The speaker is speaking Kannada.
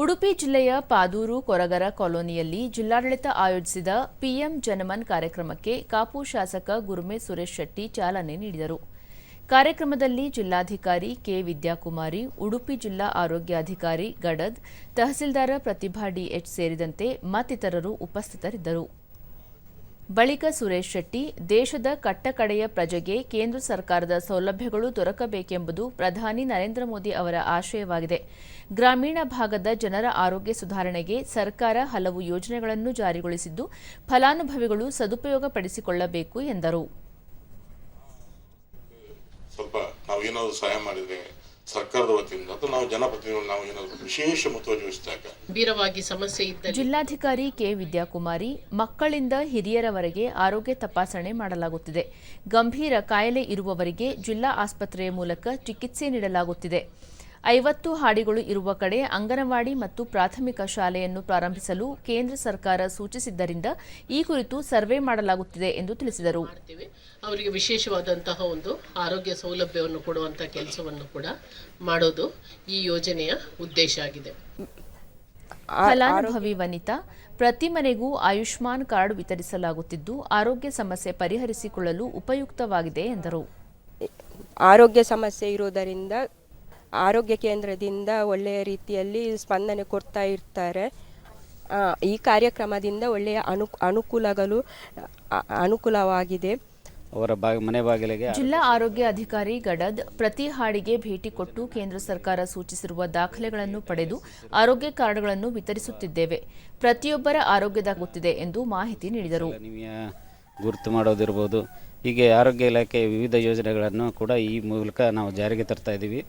ಉಡುಪಿ ಜಿಲ್ಲೆಯ ಪಾದೂರು ಕೊರಗರ ಕಾಲೋನಿಯಲ್ಲಿ ಜಿಲ್ಲಾಡಳಿತ ಆಯೋಜಿಸಿದ ಪಿಎಂ ಜನಮನ್ ಕಾರ್ಯಕ್ರಮಕ್ಕೆ ಕಾಪು ಶಾಸಕ ಗುರುಮೆ ಸುರೇಶ್ ಶೆಟ್ಟಿ ಚಾಲನೆ ನೀಡಿದರು. ಕಾರ್ಯಕ್ರಮದಲ್ಲಿ ಜಿಲ್ಲಾಧಿಕಾರಿ ಕೆ ವಿದ್ಯಾಕುಮಾರಿ, ಉಡುಪಿ ಜಿಲ್ಲಾ ಆರೋಗ್ಯಾಧಿಕಾರಿ ಗಡದ್, ತಹಸೀಲ್ದಾರ ಪ್ರತಿಭಾ ಡಿಎಚ್ ಸೇರಿದಂತೆ ಮತ್ತಿತರರು ಉಪಸ್ಥಿತರಿದ್ದರು. ಬಳಿಕ ಸುರೇಶ್ ಶೆಟ್ಟಿ, ದೇಶದ ಕಟ್ಟಕಡೆಯ ಪ್ರಜೆಗೆ ಕೇಂದ್ರ ಸರ್ಕಾರದ ಸೌಲಭ್ಯಗಳು ದೊರಕಬೇಕೆಂಬುದು ಪ್ರಧಾನಿ ನರೇಂದ್ರ ಮೋದಿ ಅವರ ಆಶಯವಾಗಿದೆ. ಗ್ರಾಮೀಣ ಭಾಗದ ಜನರ ಆರೋಗ್ಯ ಸುಧಾರಣೆಗೆ ಸರ್ಕಾರ ಹಲವು ಯೋಜನೆಗಳನ್ನು ಜಾರಿಗೊಳಿಸಿದ್ದು, ಫಲಾನುಭವಿಗಳು ಸದುಪಯೋಗಪಡಿಸಿಕೊಳ್ಳಬೇಕು ಎಂದರು. ಸರ್ಕಾರದ ವತಿಯಿಂದ ಅಥವಾ ನಾವು ಜನಪ್ರತಿನಿಧಿಗಳು ನಾವು ಏನಾದರೂ ವಿಶೇಷ ಮುತುವರ್ಜಿ ವಹಿಸಿದಾಗ? ಗಂಭೀರವಾಗಿ ಸಮಸ್ಯೆ ಇದ್ದ ಜಿಲ್ಲಾಧಿಕಾರಿ ಕೆ. ವಿದ್ಯಾಕುಮಾರಿ ಮಕ್ಕಳಿಂದ ಹಿರಿಯರವರೆಗೆ ಆರೋಗ್ಯ ತಪಾಸಣೆ ಮಾಡಲಾಗುತ್ತಿದೆ. ಗಂಭೀರ ಕಾಯಿಲೆ ಇರುವವರಿಗೆ ಜಿಲ್ಲಾ ಆಸ್ಪತ್ರೆಯ ಮೂಲಕ ಚಿಕಿತ್ಸೆ ನೀಡಲಾಗುತ್ತಿದೆ. ಐವತ್ತು ಹಾಡಿಗಳು ಇರುವ ಕಡೆ ಅಂಗನವಾಡಿ ಮತ್ತು ಪ್ರಾಥಮಿಕ ಶಾಲೆಯನ್ನು ಪ್ರಾರಂಭಿಸಲು ಕೇಂದ್ರ ಸರ್ಕಾರ ಸೂಚಿಸಿದ್ದರಿಂದ ಈ ಕುರಿತು ಸರ್ವೆ ಮಾಡಲಾಗುತ್ತಿದೆ ಎಂದು ತಿಳಿಸಿದರು. ಅವರಿಗೆ ವಿಶೇಷವಾದಂತಹ ಒಂದು ಆರೋಗ್ಯ ಸೌಲಭ್ಯವನ್ನು ಕೊಡುವಂಥ ಕೆಲಸವನ್ನು ಕೂಡ ಮಾಡೋದು ಈ ಯೋಜನೆಯ ಉದ್ದೇಶ ಆಗಿದೆ. ಫಲಾನುಭವಿ ವನಿತಾ ಪ್ರತಿ ಮನೆಗೂ ಆಯುಷ್ಮಾನ್ ಕಾರ್ಡ್ ವಿತರಿಸಲಾಗುತ್ತಿದ್ದು ಆರೋಗ್ಯ ಸಮಸ್ಯೆ ಪರಿಹರಿಸಿಕೊಳ್ಳಲು ಉಪಯುಕ್ತವಾಗಿದೆ ಎಂದರು. ಆರೋಗ್ಯ ಸಮಸ್ಯೆ ಇರುವುದರಿಂದ ಆರೋಗ್ಯ ಕೇಂದ್ರದಿಂದ ಒಳ್ಳೆಯ ರೀತಿಯಲ್ಲಿ ಸ್ಪಂದನೆ ಕೊಡ್ತಾ ಇರ್ತಾರೆ. ಈ ಕಾರ್ಯಕ್ರಮದಿಂದ ಒಳ್ಳೆಯ ಅನು ಅನುಕೂಲಗಳು ಅನುಕೂಲವಾಗಿದೆ. ಅವರ ಬಾಗಿ ಮನೆ ಬಾಗಿಲಿಗೆ ಜಿಲ್ಲಾ ಆರೋಗ್ಯ ಅಧಿಕಾರಿ ಗಡದ್ ಪ್ರತಿ ಹಾಡಿಗೆ ಭೇಟಿ ಕೊಟ್ಟು ಕೇಂದ್ರ ಸರ್ಕಾರ ಸೂಚಿಸಿರುವ ದಾಖಲೆಗಳನ್ನು ಪಡೆದು ಆರೋಗ್ಯ ಕಾರ್ಡ್ಗಳನ್ನು ವಿತರಿಸುತ್ತಿದ್ದೇವೆ. ಪ್ರತಿಯೊಬ್ಬರ ಆರೋಗ್ಯದಾಗುತ್ತಿದೆ ಎಂದು ಮಾಹಿತಿ ನೀಡಿದರು. ಗುರುತು ಮಾಡೋದಿರ್ಬೋದು. ಹೀಗೆ ಆರೋಗ್ಯ ಇಲಾಖೆ ವಿವಿಧ ಯೋಜನೆಗಳನ್ನು ಕೂಡ ಈ ಮೂಲಕ ನಾವು ಜಾರಿಗೆ ತರ್ತಾ ಇದ್ದೀವಿ.